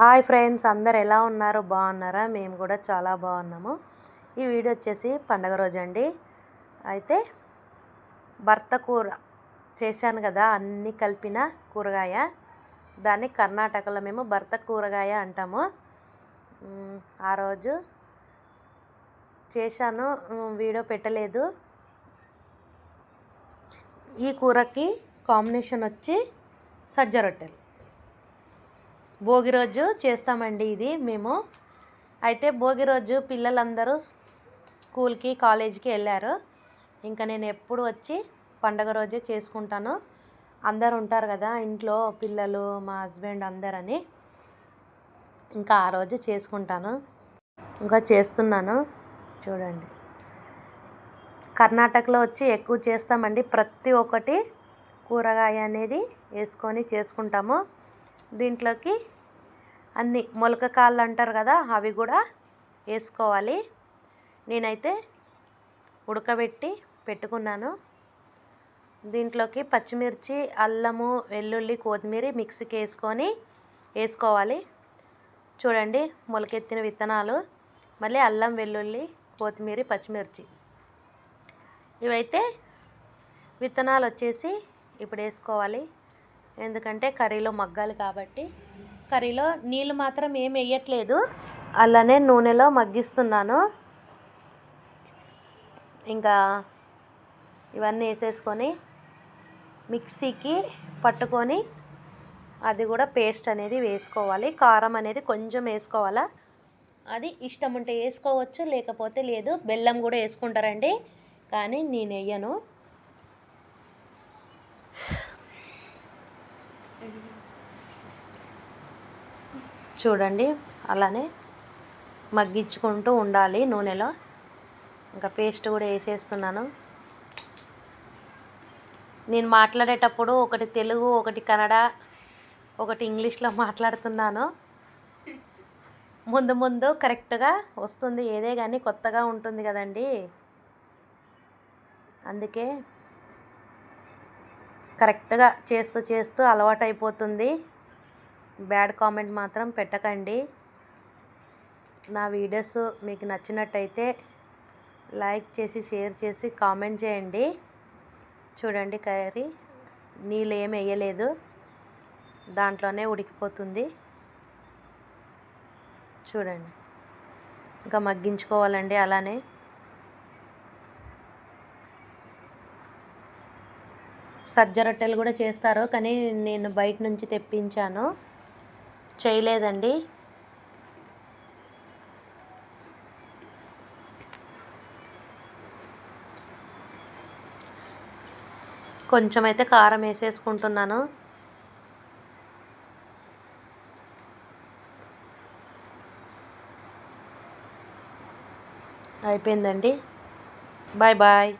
Hi friends అందరు ఎలా ఉన్నారు? బాగున్నారా? మేము కూడా చాలా బాగున్నాము. ఈ వీడియో వచ్చేసి పండగ రోజు అండి అయితే భర్త కూర చేశాను కదా అన్నీ కలిపిన కూరగాయ. దాన్ని కర్ణాటకలో మేము భర్త కూరగాయ అంటాము. ఆ రోజు చేశాను వీడియో పెట్టలేదు. ఈ కూరకి కాంబినేషన్ వచ్చి సజ్జ రొట్టెలు. భోగి రోజు చేస్తామండి ఇది మేము. అయితే భోగి రోజు పిల్లలందరూ స్కూల్కి కాలేజీకి వెళ్ళారు. ఇంకా నేను ఎప్పుడు వచ్చి పండగ రోజే చేసుకుంటాను. అందరు ఉంటారు కదా ఇంట్లో పిల్లలు మా హస్బెండ్ అందరని. ఇంకా ఆ రోజు చేసుకుంటాను. ఇంకా చేస్తున్నాను. చూడండి. కర్ణాటకలో వచ్చి ఎక్కువ చేస్తామండి. ప్రతి ఒక్కటి కూరగాయ అనేది వేసుకొని చేసుకుంటాము. దీంట్లోకి అన్ని మొలక కాళ్ళు అంటారు కదా అవి కూడా వేసుకోవాలి. నేనైతే ఉడకబెట్టి పెట్టుకున్నాను. దీంట్లోకి పచ్చిమిర్చి అల్లము వెల్లుల్లి కొత్తిమీర మిక్సీకి వేసుకొని వేసుకోవాలి. చూడండి మొలకెత్తిన విత్తనాలు. మళ్ళీ అల్లం వెల్లుల్లి కొత్తిమీర పచ్చిమిర్చి. ఇవైతే విత్తనాలు వచ్చేసి ఇప్పుడు వేసుకోవాలి. ఎందుకంటే కర్రీలో మగ్గాలి కాబట్టి. కర్రీలో నీళ్ళు మాత్రం ఏం వేయట్లేదు. అలానే నూనెలో మగ్గిస్తున్నాను. ఇంకా ఇవన్నీ వేసేసుకొని మిక్సీకి పట్టుకొని అది కూడా పేస్ట్ అనేది వేసుకోవాలి. కారం అనేది కొంచెం వేసుకోవాలా? అది ఇష్టం ఉంటే వేసుకోవచ్చు లేకపోతే లేదు. బెల్లం కూడా వేసుకుంటారండి. కానీ నేను వేయను. చూడండి అలానే మగ్గించుకుంటూ ఉండాలి నూనెలో. ఇంకా పేస్ట్ కూడా వేసేస్తున్నాను. నేను మాట్లాడేటప్పుడు ఒకటి తెలుగు ఒకటి కన్నడ ఒకటి ఇంగ్లీష్లో మాట్లాడుతున్నాను. ముందు ముందు కరెక్ట్గా వస్తుంది ఏదే కానీ కొత్తగా ఉంటుంది కదండి. అందుకే కరెక్ట్గా చేస్తూ చేస్తూ అలవాటు అయిపోతుంది బ్యాడ్ కామెంట్ మాత్రం పెట్టకండి. నా వీడియోస్ మీకు నచ్చినట్టయితే లైక్ చేసి షేర్ చేసి కామెంట్ చేయండి. చూడండి కర్రీ. నీళ్ళు ఏమి వేయలేదు. దాంట్లోనే ఉడికిపోతుంది. చూడండి. ఇంకా మగ్గించుకోవాలండి అలానే. సజ్జ రొట్టెలు కూడా చేస్తారు కానీ నేను బయట నుంచి తెప్పించాను. చేయలేదండి. కొంచెం అయితే కారం వేసేసుకుంటున్నాను. అయిపోయిందండి. Bye bye.